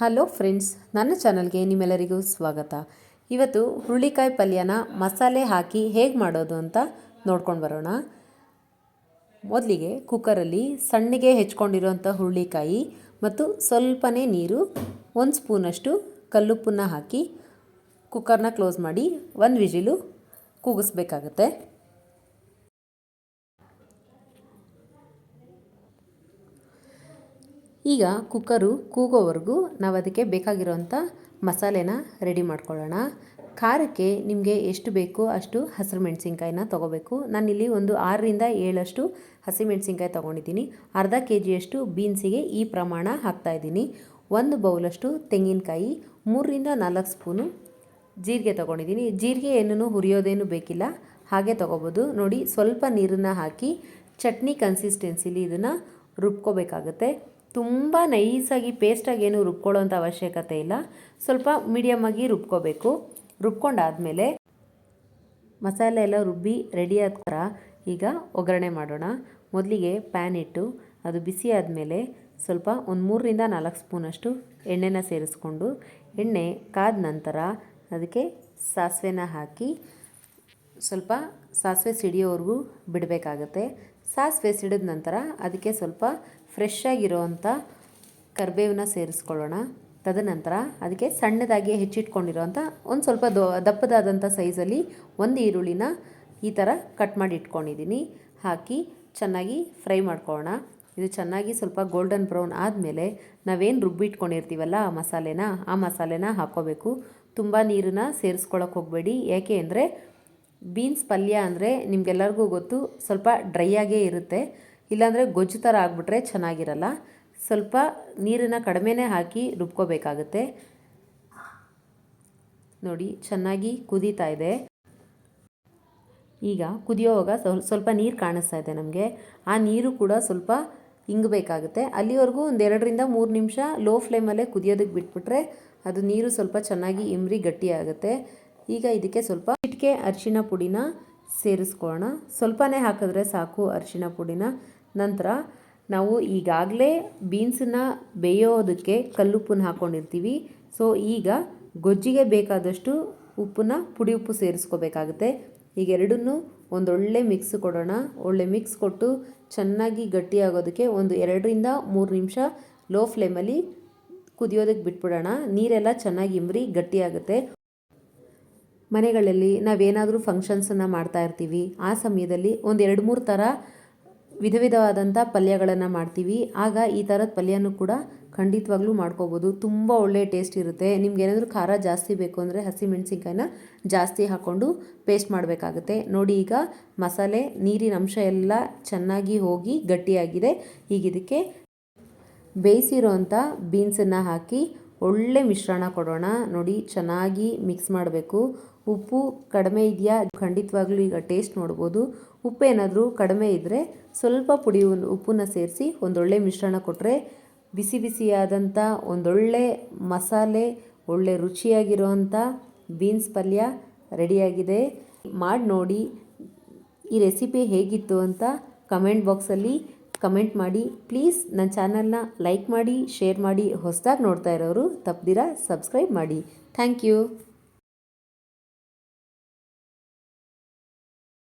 Hello friends, ನನ್ನ ಚಾನಲ್ಗೆ ನಿಮ್ಮೆಲ್ಲರಿಗೂ ಸ್ವಾಗತ. ಇವತ್ತು ಹುರುಳಿಕಾಯಿ ಪಲ್ಯನ ಮಸಾಲೆ ಹಾಕಿ ಹೇಗೆ ಮಾಡೋದು ಅಂತ ನೋಡ್ಕೊಂಡು ಬರೋಣ. ಮೊದಲಿಗೆ ಕುಕ್ಕರಲ್ಲಿ ಸಣ್ಣಗೆ ಹೆಚ್ಕೊಂಡಿರೋಂಥ ಹುರುಳಿಕಾಯಿ ಮತ್ತು ಸ್ವಲ್ಪನೇ ನೀರು, ಒಂದು ಸ್ಪೂನಷ್ಟು ಕಲ್ಲುಪ್ಪನ್ನ ಹಾಕಿ ಕುಕ್ಕರ್ನ ಕ್ಲೋಸ್ ಮಾಡಿ ಒಂದು ವಿಜಿಲು ಕೂಗಿಸ್ಬೇಕಾಗತ್ತೆ. ಈಗ ಕುಕ್ಕರು ಕೂಗೋವರೆಗೂ ನಾವು ಅದಕ್ಕೆ ಬೇಕಾಗಿರೋಂಥ ಮಸಾಲೆನ ರೆಡಿ ಮಾಡ್ಕೊಳ್ಳೋಣ. ಖಾರಕ್ಕೆ ನಿಮಗೆ ಎಷ್ಟು ಬೇಕೋ ಅಷ್ಟು ಹಸಿರು ಮೆಣಸಿನ್ಕಾಯಿನ ತೊಗೋಬೇಕು. ನಾನಿಲ್ಲಿ ಒಂದು ಆರರಿಂದ ಏಳಷ್ಟು ಹಸಿಮೆಣಸಿನ್ಕಾಯಿ ತೊಗೊಂಡಿದ್ದೀನಿ. ಅರ್ಧ ಕೆ ಜಿಯಷ್ಟು ಬೀನ್ಸಿಗೆ ಈ ಪ್ರಮಾಣ ಹಾಕ್ತಾಯಿದ್ದೀನಿ ಒಂದು ಬೌಲಷ್ಟು ತೆಂಗಿನಕಾಯಿ, ಮೂರರಿಂದ ನಾಲ್ಕು ಸ್ಪೂನು ಜೀರಿಗೆ ತೊಗೊಂಡಿದ್ದೀನಿ. ಜೀರಿಗೆ ಏನೂ ಹುರಿಯೋದೇನು ಬೇಕಿಲ್ಲ, ಹಾಗೆ ತೊಗೋಬೋದು. ನೋಡಿ, ಸ್ವಲ್ಪ ನೀರನ್ನು ಹಾಕಿ, ಚಟ್ನಿ ಕನ್ಸಿಸ್ಟೆನ್ಸಿಲಿ ಇದನ್ನು ರುಬ್ಕೋಬೇಕಾಗತ್ತೆ. ತುಂಬ ನೈಸಾಗಿ ಪೇಸ್ಟಾಗಿ ಏನು ರುಬ್ಕೊಳ್ಳೋಂಥ ಅವಶ್ಯಕತೆ ಇಲ್ಲ. ಸ್ವಲ್ಪ ಮೀಡಿಯಮ್ಮಾಗಿ ರುಬ್ಕೋಬೇಕು. ರುಬ್ಕೊಂಡಾದಮೇಲೆ ಮಸಾಲೆ ಎಲ್ಲ ರುಬ್ಬಿ ರೆಡಿ ಆದ ಈಗ ಒಗ್ಗರಣೆ ಮಾಡೋಣ. ಮೊದಲಿಗೆ ಪ್ಯಾನ್ ಇಟ್ಟು ಅದು ಬಿಸಿ ಆದಮೇಲೆ ಸ್ವಲ್ಪ ಒಂದು ಮೂರರಿಂದ ನಾಲ್ಕು ಸ್ಪೂನಷ್ಟು ಎಣ್ಣೆನ ಸೇರಿಸ್ಕೊಂಡು ಎಣ್ಣೆ ಕಾದ ನಂತರ ಅದಕ್ಕೆ ಸಾಸಿವೆನ ಹಾಕಿ ಸ್ವಲ್ಪ ಸಾಸಿವೆ ಸಿಡಿಯೋವರೆಗೂ ಬಿಡಬೇಕಾಗತ್ತೆ. ಸಾಸಿವೆ ಸಿಡಿದ ನಂತರ ಅದಕ್ಕೆ ಸ್ವಲ್ಪ ಫ್ರೆಶ್ ಆಗಿರೋವಂಥ ಕರಿಬೇವನ್ನ ಸೇರಿಸ್ಕೊಳ್ಳೋಣ. ತದನಂತರ ಅದಕ್ಕೆ ಸಣ್ಣದಾಗಿ ಹೆಚ್ಚಿಟ್ಕೊಂಡಿರೋವಂಥ ಒಂದು ಸ್ವಲ್ಪ ದೊ ದಪ್ಪದಾದಂಥ ಸೈಜಲ್ಲಿ ಒಂದು ಈರುಳ್ಳಿನ ಈ ಥರ ಕಟ್ ಮಾಡಿ ಇಟ್ಕೊಂಡಿದ್ದೀನಿ ಹಾಕಿ ಚೆನ್ನಾಗಿ ಫ್ರೈ ಮಾಡ್ಕೊಳ್ಳೋಣ. ಇದು ಚೆನ್ನಾಗಿ ಸ್ವಲ್ಪ ಗೋಲ್ಡನ್ ಬ್ರೌನ್ ಆದಮೇಲೆ ನಾವೇನು ರುಬ್ಬಿಟ್ಕೊಂಡಿರ್ತೀವಲ್ಲ ಆ ಮಸಾಲೆನ ಆ ಮಸಾಲೆನ ಹಾಕ್ಕೋಬೇಕು. ತುಂಬ ನೀರನ್ನ ಸೇರಿಸ್ಕೊಳಕ್ಕೆ ಹೋಗಬೇಡಿ. ಯಾಕೆ ಅಂದರೆ ಬೀನ್ಸ್ ಪಲ್ಯ ಅಂದರೆ ನಿಮಗೆಲ್ಲರಿಗೂ ಗೊತ್ತು, ಸ್ವಲ್ಪ ಡ್ರೈ ಆಗೇ ಇರುತ್ತೆ. ಇಲ್ಲಾಂದರೆ ಗೊಜ್ಜು ಥರ ಆಗಿಬಿಟ್ರೆ ಚೆನ್ನಾಗಿರಲ್ಲ. ಸ್ವಲ್ಪ ನೀರನ್ನು ಕಡಿಮೆನೇ ಹಾಕಿ ರುಬ್ಕೋಬೇಕಾಗುತ್ತೆ. ನೋಡಿ, ಚೆನ್ನಾಗಿ ಕುದೀತಾ ಇದೆ. ಈಗ ಕುದಿಯೋವಾಗ ಸ್ವಲ್ಪ ನೀರು ಕಾಣಿಸ್ತಾ ಇದೆ ನಮಗೆ. ಆ ನೀರು ಕೂಡ ಸ್ವಲ್ಪ ಇಂಗಬೇಕಾಗುತ್ತೆ. ಅಲ್ಲಿವರೆಗೂ ಒಂದು ಎರಡರಿಂದ ಮೂರು ನಿಮಿಷ ಲೋ ಫ್ಲೇಮಲ್ಲೇ ಕುದಿಯೋದಕ್ಕೆ ಬಿಟ್ಬಿಟ್ರೆ ಅದು ನೀರು ಸ್ವಲ್ಪ ಚೆನ್ನಾಗಿ ಇಮ್ರಿ ಗಟ್ಟಿಯಾಗುತ್ತೆ. ಈಗ ಇದಕ್ಕೆ ಸ್ವಲ್ಪ ಚಿಟಿಕೆ ಅರಿಶಿನ ಪುಡಿನ ಸೇರಿಸ್ಕೊಳ್ಳೋಣ. ಸ್ವಲ್ಪನೇ ಹಾಕಿದ್ರೆ ಸಾಕು ಅರಿಶಿನ ಪುಡಿನ. ನಂತರ ನಾವು ಈಗಾಗಲೇ ಬೀನ್ಸನ್ನ ಬೇಯೋದಕ್ಕೆ ಕಲ್ಲುಪ್ಪನ್ನು ಹಾಕ್ಕೊಂಡಿರ್ತೀವಿ ಸೊ, ಈಗ ಗೊಜ್ಜಿಗೆ ಬೇಕಾದಷ್ಟು ಉಪ್ಪನ್ನ, ಪುಡಿ ಉಪ್ಪು ಸೇರಿಸ್ಕೋಬೇಕಾಗುತ್ತೆ. ಈಗ ಎರಡನ್ನೂ ಒಂದೊಳ್ಳೆ ಮಿಕ್ಸ್ ಕೊಡೋಣ. ಒಳ್ಳೆ ಮಿಕ್ಸ್ ಕೊಟ್ಟು ಚೆನ್ನಾಗಿ ಗಟ್ಟಿಯಾಗೋದಕ್ಕೆ ಒಂದು ಎರಡರಿಂದ ಮೂರು ನಿಮಿಷ ಲೋ ಫ್ಲೇಮಲ್ಲಿ ಕುದಿಯೋದಕ್ಕೆ ಬಿಟ್ಬಿಡೋಣ. ನೀರೆಲ್ಲ ಚೆನ್ನಾಗಿ ಇಂಬ್ರಿ ಗಟ್ಟಿಯಾಗುತ್ತೆ. ಮನೆಗಳಲ್ಲಿ ನಾವೇನಾದರೂ ಫಂಕ್ಷನ್ಸನ್ನು ಮಾಡ್ತಾ ಇರ್ತೀವಿ, ಆ ಸಮಯದಲ್ಲಿ ಒಂದು ಎರಡು ಮೂರು ಥರ ವಿಧ ವಿಧವಾದಂಥ ಪಲ್ಯಗಳನ್ನು ಮಾಡ್ತೀವಿ. ಆಗ ಈ ಥರದ ಪಲ್ಯನೂ ಕೂಡ ಖಂಡಿತವಾಗ್ಲೂ ಮಾಡ್ಕೋಬೋದು. ತುಂಬ ಒಳ್ಳೆಯ ಟೇಸ್ಟ್ ಇರುತ್ತೆ. ನಿಮ್ಗೆ ಏನಾದರೂ ಖಾರ ಜಾಸ್ತಿ ಬೇಕು ಅಂದರೆ ಹಸಿಮೆಣಸಿನ್ಕಾಯಿನ ಜಾಸ್ತಿ ಹಾಕ್ಕೊಂಡು ಪೇಸ್ಟ್ ಮಾಡಬೇಕಾಗುತ್ತೆ. ನೋಡಿ ಈಗ ಮಸಾಲೆ, ನೀರಿನ ಅಂಶ ಎಲ್ಲ ಚೆನ್ನಾಗಿ ಹೋಗಿ ಗಟ್ಟಿಯಾಗಿದೆ. ಈಗ ಇದಕ್ಕೆ ಬೇಯಿಸಿರೋಂಥ ಬೀನ್ಸನ್ನು ಹಾಕಿ ಒಳ್ಳೆ ಮಿಶ್ರಣ ಕೊಡೋಣ. ನೋಡಿ, ಚೆನ್ನಾಗಿ ಮಿಕ್ಸ್ ಮಾಡಬೇಕು. ಉಪ್ಪು ಕಡಿಮೆ ಇದೆಯಾ? ಖಂಡಿತವಾಗ್ಲೂ ಈಗ ಟೇಸ್ಟ್ ನೋಡ್ಬೋದು. ಉಪ್ಪೇನಾದರೂ ಕಡಿಮೆ ಇದ್ದರೆ ಸ್ವಲ್ಪ ಪುಡಿ ಉಪ್ಪನ್ನು ಸೇರಿಸಿ ಒಂದೊಳ್ಳೆ ಮಿಶ್ರಣ ಕೊಟ್ಟರೆ ಬಿಸಿ ಬಿಸಿಯಾದಂಥ ಒಂದೊಳ್ಳೆ ಮಸಾಲೆ, ಒಳ್ಳೆ ರುಚಿಯಾಗಿರೋವಂಥ ಬೀನ್ಸ್ ಪಲ್ಯ ರೆಡಿಯಾಗಿದೆ. ಮಾಡಿ ನೋಡಿ ಈ ರೆಸಿಪಿ ಹೇಗಿತ್ತು ಅಂತ ಕಮೆಂಟ್ ಬಾಕ್ಸಲ್ಲಿ ಕಮೆಂಟ್ ಮಾಡಿ. ಪ್ಲೀಸ್ ನನ್ನ ಚಾನಲ್ನ ಲೈಕ್ ಮಾಡಿ, ಶೇರ್ ಮಾಡಿ. ಹೊಸದಾಗಿ ನೋಡ್ತಾ ಇರೋರು ತಪ್ಪದಿರ ಸಬ್ಸ್ಕ್ರೈಬ್ ಮಾಡಿ. Thank you.